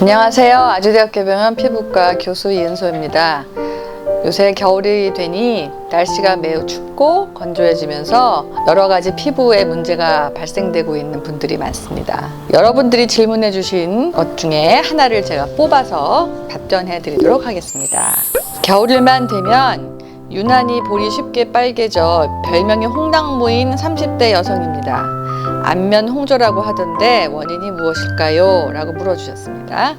안녕하세요. 아주대학교 병원 피부과 교수 이은소입니다. 요새 겨울이 되니 날씨가 매우 춥고 건조해지면서 여러 가지 피부에 문제가 발생되고 있는 분들이 많습니다. 여러분들이 질문해 주신 것 중에 하나를 제가 뽑아서 답변해 드리도록 하겠습니다. 겨울일만 되면 유난히 볼이 쉽게 빨개져 별명이 홍당무인 30대 여성입니다. 안면 홍조라고 하던데 원인이 무엇일까요? 라고 물어주셨습니다.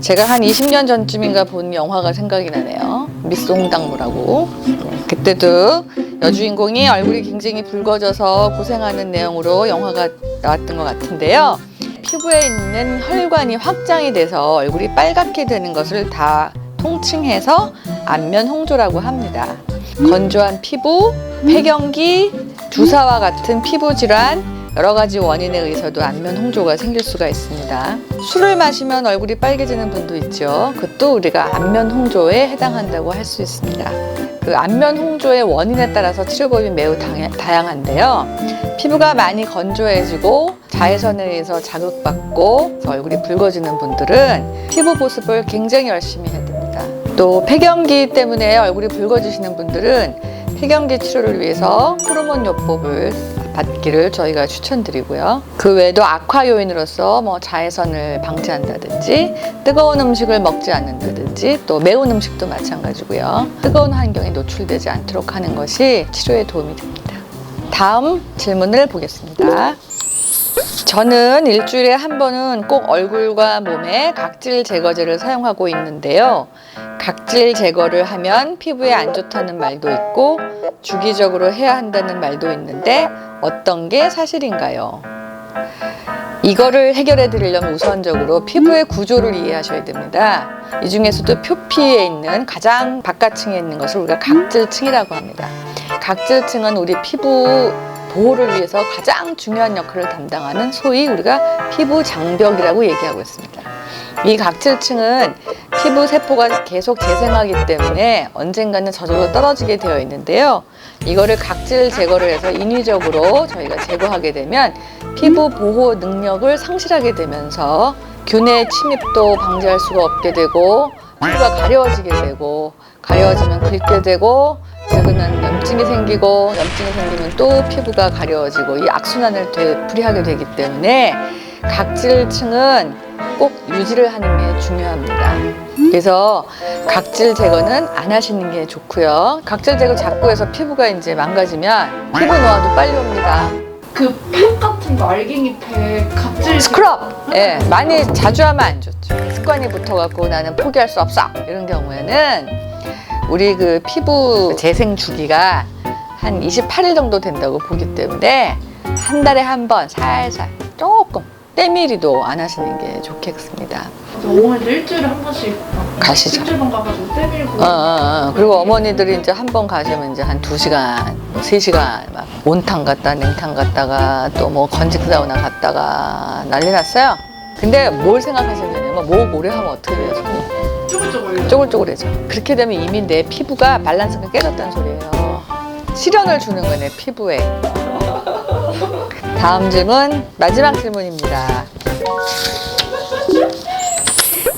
제가 한 20년 전쯤인가 본 영화가 생각이 나네요. 미스 홍당무라고. 네, 그때도 여주인공이 얼굴이 굉장히 붉어져서 고생하는 내용으로 영화가 나왔던 것 같은데요. 피부에 있는 혈관이 확장이 돼서 얼굴이 빨갛게 되는 것을 다 통칭해서 안면 홍조라고 합니다. 건조한 피부, 폐경기, 주사와 같은 피부 질환, 여러 가지 원인에 의해서도 안면 홍조가 생길 수가 있습니다. 술을 마시면 얼굴이 빨개지는 분도 있죠. 그것도 우리가 안면 홍조에 해당한다고 할 수 있습니다. 그 안면 홍조의 원인에 따라서 치료법이 매우 당- 다양한데요. 피부가 많이 건조해지고 자외선에 의해서 자극받고 얼굴이 붉어지는 분들은 피부 보습을 굉장히 열심히 해야 됩니다. 또 폐경기 때문에 얼굴이 붉어지시는 분들은 폐경기 치료를 위해서 호르몬 요법을 받기를 저희가 추천드리고요. 그 외에도 악화 요인으로서 뭐 자외선을 방지한다든지 뜨거운 음식을 먹지 않는다든지 또 매운 음식도 마찬가지고요. 뜨거운 환경에 노출되지 않도록 하는 것이 치료에 도움이 됩니다. 다음 질문을 보겠습니다. 저는 일주일에 한 번은 꼭 얼굴과 몸에 각질 제거제를 사용하고 있는데요. 각질 제거를 하면 피부에 안 좋다는 말도 있고 주기적으로 해야 한다는 말도 있는데 어떤 게 사실인가요? 이거를 해결해 드리려면 우선적으로 피부의 구조를 이해하셔야 됩니다. 이 중에서도 표피에 있는 가장 바깥층에 있는 것을 우리가 각질층이라고 합니다. 각질층은 우리 피부 보호를 위해서 가장 중요한 역할을 담당하는 소위 우리가 피부 장벽이라고 얘기하고 있습니다. 이 각질층은 피부 세포가 계속 재생하기 때문에 언젠가는 저절로 떨어지게 되어 있는데요. 이거를 각질 제거를 해서 인위적으로 저희가 제거하게 되면 피부 보호 능력을 상실하게 되면서 균의 침입도 방지할 수가 없게 되고 피부가 가려워지게 되고 가려워지면 긁게 되고 그러면 염증이 생기고 염증이 생기면 또 피부가 가려워지고 이 악순환을 되풀이하게 되기 때문에 각질층은 꼭 유지를 하는 게 중요합니다. 그래서 각질 제거는 안 하시는 게 좋고요. 각질 제거 자꾸 해서 피부가 이제 망가지면 피부 노화도 빨리 옵니다. 그팩 같은 거 알갱이 팩 각질 스크럽! 예, 많이 자주 하면 안 좋죠. 습관이 붙어갖고 나는 포기할 수 없어! 이런 경우에는 우리 그 피부 재생 주기가 한 28일 정도 된다고 보기 때문에 한 달에 한 번 살살 조금 때밀이도 안 하시는 게 좋겠습니다. 어머니도 일주일에 한 번씩 막 가시죠. 일주일만 가가지고 때밀고 어, 어, 어. 그리고 어머니들이 이제 한 번 가시면 이제 한 두 시간, 뭐세 시간 막 온탕 갔다 냉탕 갔다가 또 뭐 건직 사우나 갔다가 난리 났어요. 근데 뭘 생각하셨냐면 뭐 오래 하면 어떻게 돼요? 손이? 쪼글쪼글 쪼글쪼글해져. 그렇게 되면 이미 내 피부가 밸런스가 깨졌다는 소리예요. 시련을 주는 거네 피부에. 다음 질문 마지막 질문입니다.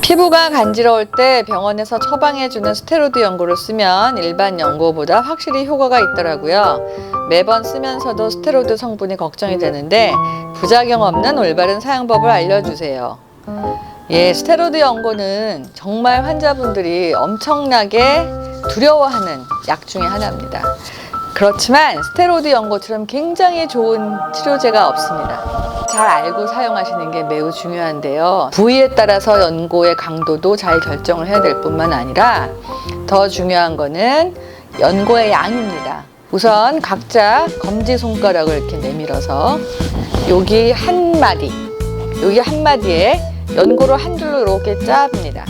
피부가 간지러울 때 병원에서 처방해주는 스테로이드 연고를 쓰면 일반 연고보다 확실히 효과가 있더라고요. 매번 쓰면서도 스테로이드 성분이 걱정이 되는데 부작용 없는 올바른 사용법을 알려주세요. 예, 스테로이드 연고는 정말 환자분들이 엄청나게 두려워하는 약 중에 하나입니다. 그렇지만 스테로이드 연고처럼 굉장히 좋은 치료제가 없습니다. 잘 알고 사용하시는 게 매우 중요한데요. 부위에 따라서 연고의 강도도 잘 결정을 해야 될 뿐만 아니라 더 중요한 거는 연고의 양입니다. 우선 각자 검지 손가락을 이렇게 내밀어서 여기 한 마디, 여기 한 마디에 연고를 한 줄로 이렇게 짭니다.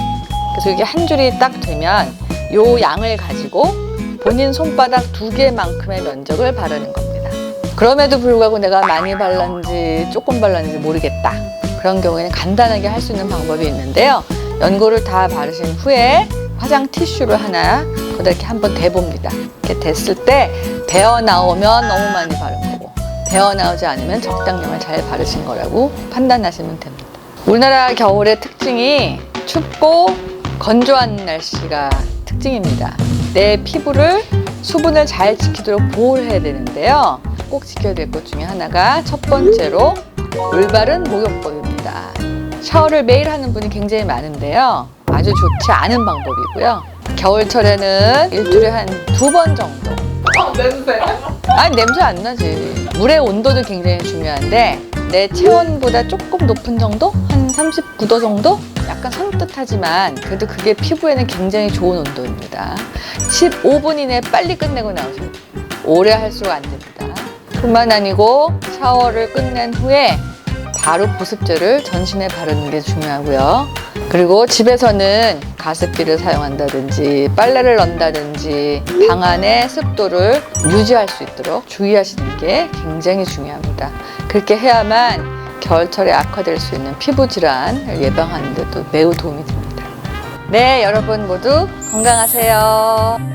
그래서 이게 한 줄이 딱 되면 요 양을 가지고 본인 손바닥 두 개만큼의 면적을 바르는 겁니다. 그럼에도 불구하고 내가 많이 발랐는지 조금 발랐는지 모르겠다. 그런 경우에는 간단하게 할 수 있는 방법이 있는데요. 연고를 다 바르신 후에 화장 티슈를 하나 거기다 이렇게 한번 대봅니다. 이렇게 됐을 때 배어 나오면 너무 많이 바른 거고 배어 나오지 않으면 적당량을 잘 바르신 거라고 판단하시면 됩니다. 우리나라 겨울의 특징이 춥고 건조한 날씨가 특징입니다. 내 피부를 수분을 잘 지키도록 보호를 해야 되는데요. 꼭 지켜야 될 것 중에 하나가 첫 번째로 올바른 목욕법입니다. 샤워를 매일 하는 분이 굉장히 많은데요. 아주 좋지 않은 방법이고요. 겨울철에는 일주일에 한 두 번 정도. 아 냄새. 아니, 냄새 안 나지. 물의 온도도 굉장히 중요한데, 내 체온보다 조금 높은 정도? 한 39도 정도? 약간 선뜻하지만, 그래도 그게 피부에는 굉장히 좋은 온도입니다. 15분 이내에 빨리 끝내고 나오셔야 돼요. 오래 할수록 안 됩니다. 뿐만 아니고, 샤워를 끝낸 후에 바로 보습제를 전신에 바르는 게 중요하고요. 그리고 집에서는 가습기를 사용한다든지 빨래를 넣는다든지 방 안의 습도를 유지할 수 있도록 주의하시는 게 굉장히 중요합니다. 그렇게 해야만 겨울철에 악화될 수 있는 피부 질환을 예방하는 데도 매우 도움이 됩니다. 네, 여러분 모두 건강하세요.